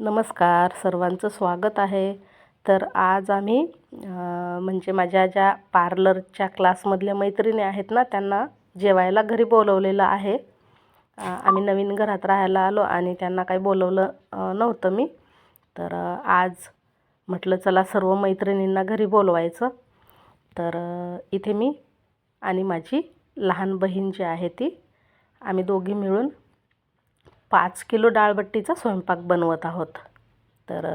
नमस्कार सर्वांचं स्वागत आहे. तर आज आम्ही म्हणजे माझ्या ज्या पार्लरच्या क्लासमधल्या मैत्रिणी आहेत ना त्यांना जेवायला घरी बोलवलेलं आहे. आम्ही नवीन घरात राहायला आलो आणि त्यांना काही बोलवलं नव्हतं मी. तर आज म्हटलं चला सर्व मैत्रिणींना घरी बोलवायचं. तर इथे मी आणि माझी लहान बहीण जी आहे ती आम्ही दोघी मिळून पाच किलो डाळबट्टीचा स्वयंपाक बनवत आहोत. तर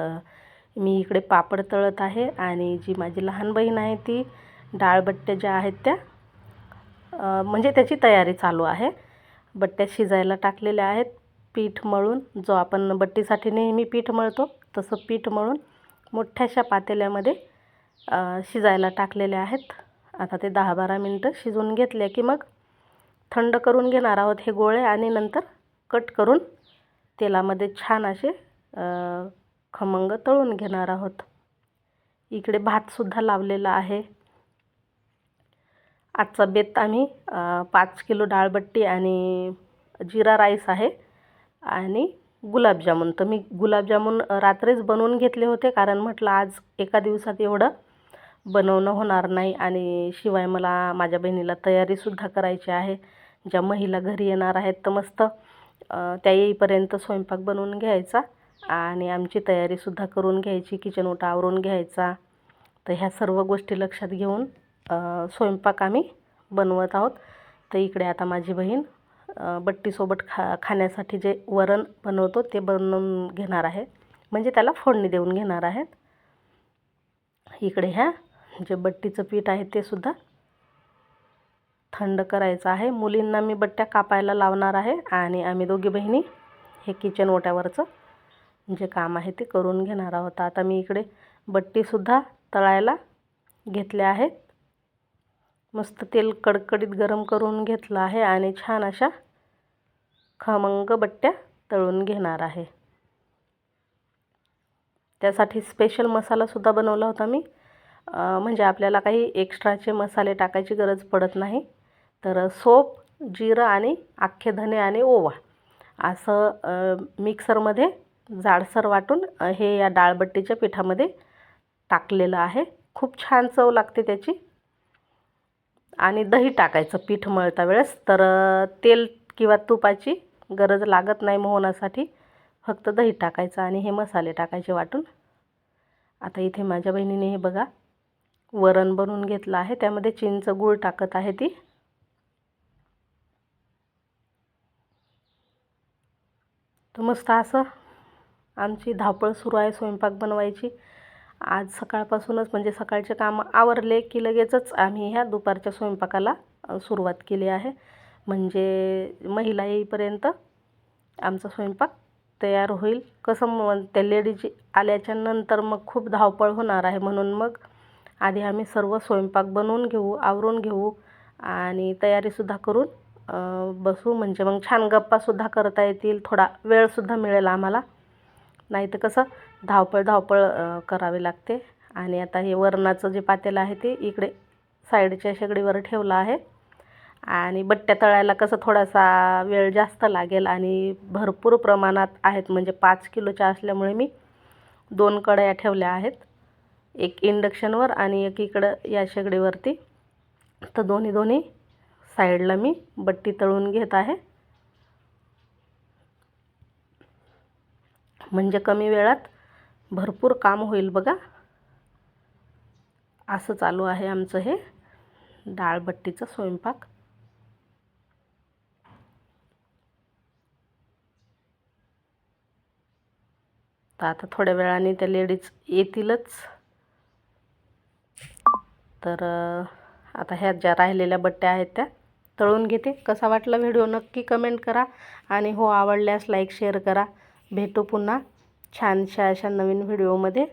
मी इकडे पापड तळत आहे आणि जी माझी लहान बहीण आहे ती डाळबट्ट्या ज्या आहेत त्या म्हणजे त्याची तयारी चालू आहे. बट्ट्या शिजायला टाकलेल्या आहेत. पीठ मळून जो आपण बट्टीसाठी नेहमी पीठ मळतो तसं पीठ मळून मोठ्याशा पातेल्यामध्ये शिजायला टाकलेल्या आहेत. आता ते दहा बारा मिनटं शिजून घेतले की मग थंड करून घेणार आहोत हे गोळे आणि नंतर कट करून तेलामध्ये छान असे खमंग तळून घेणार आहोत. इकडे भातसुद्धा लावलेला आहे. आजचा बेत आम्ही पाच किलो डाळबट्टी आणि जिरा राईस आहे आणि गुलाबजामुन. तर मी गुलाबजामुन रात्रीच बनवून घेतले होते कारण म्हटलं आज एका दिवसात एवढं बनवणं होणार नाही आणि शिवाय मला माझ्या बहिणीला तयारीसुद्धा करायची आहे. ज्या महिला घरी येणार आहेत तर मस्त त्या येईपर्यंत स्वयंपाक बनवून घ्यायचा आणि आमची तयारीसुद्धा करून घ्यायची किचन ओटा आवरून घ्यायचा. तर ह्या सर्व गोष्टी लक्षात घेऊन स्वयंपाक आम्ही बनवत आहोत. तर इकडे आता माझी बहीण बट्टीसोबत खा खाण्यासाठी जे वरण बनवतो ते बनवून घेणार आहे. म्हणजे त्याला फोडणी देऊन घेणार आहेत. इकडे ह्या जे बट्टीचं पीठ आहे ते सुद्धा थंड करायचं आहे. मुलींना मी बट्ट्या कापायला लावणार आहे आणि आम्ही दोघी बहिणी हे किचन ओट्यावरचं जे काम आहे ते करून घेणार आहोत. आता मी इकडे बट्टीसुद्धा तळायला घेतल्या आहेत. मस्त तेल कडकडीत गरम करून घेतलं आहे आणि छान अशा खमंग बट्ट्या तळून घेणार आहे. त्यासाठी स्पेशल मसालासुद्धा बनवला होता मी. म्हणजे आपल्याला काही एक्स्ट्राचे मसाले टाकायची गरज पडत नाही. तर सोप जिरं आणि अख्खे धने आणि ओवा. असं मिक्सरमध्ये जाडसर वाटून हे या डाळबट्टीच्या पिठामध्ये टाकलेलं आहे. खूप छान चव लागते त्याची. आणि दही टाकायचं पीठ मळता वेळेस. तर तेल किंवा तुपाची गरज लागत नाही मोहनासाठी. फक्त दही टाकायचं आणि हे मसाले टाकायचे वाटून. आता इथे माझ्या बहिणीने हे बघा वरण बनवून घेतलं आहे. त्यामध्ये चिंच गूळ टाकत आहे ती. तर मस्त असं आमची धावपळ सुरू आहे स्वयंपाक बनवायची. आज सकाळपासूनच म्हणजे सकाळचे कामं आवरले की लगेचच आम्ही ह्या दुपारच्या स्वयंपाकाला सुरुवात केली आहे. म्हणजे महिला येईपर्यंत आमचा स्वयंपाक तयार होईल. कसं मग त्या लेडीज आल्याच्यानंतर मग खूप धावपळ होणार आहे म्हणून मग आधी आम्ही सर्व स्वयंपाक बनवून घेऊ आवरून घेऊ आणि तयारीसुद्धा करून बसू म्हणजे मग छान गप्पासुद्धा करता येतील थोडा वेळसुद्धा मिळेल आम्हाला. नाही तर कसं धावपळ धावपळ करावी लागते. आणि आता हे वरणाचं जे पातेलं आहे ते इकडे साईडच्या शेगडीवर ठेवलं आहे. आणि बट्ट्या तळायला कसं थोडासा वेळ जास्त लागेल आणि भरपूर प्रमाणात आहेत. म्हणजे पाच किलोच्या असल्यामुळे मी दोन कढया ठेवल्या आहेत. एक इंडक्शनवर आणि एक इकडं या शेगडीवरती. तर दोन्ही दोन्ही साईडला मी बट्टी तळून घेत आहे. म्हणजे कमी वेळात भरपूर काम होईल बघा. असं चालू आहे आमचं हे डाळबट्टीचं स्वयंपाक. तर आता थोड्या वेळाने त्या लेडीज येतीलच. तर आता ह्या ज्या राहिलेल्या बट्ट्या आहेत त्या तळून घेते. कसा वाटला व्हिडिओ नक्की कमेंट करा आणि हो आवडल्यास लाईक शेअर करा. भेटू पुन्हा छानशा अशा नवीन व्हिडिओमध्ये.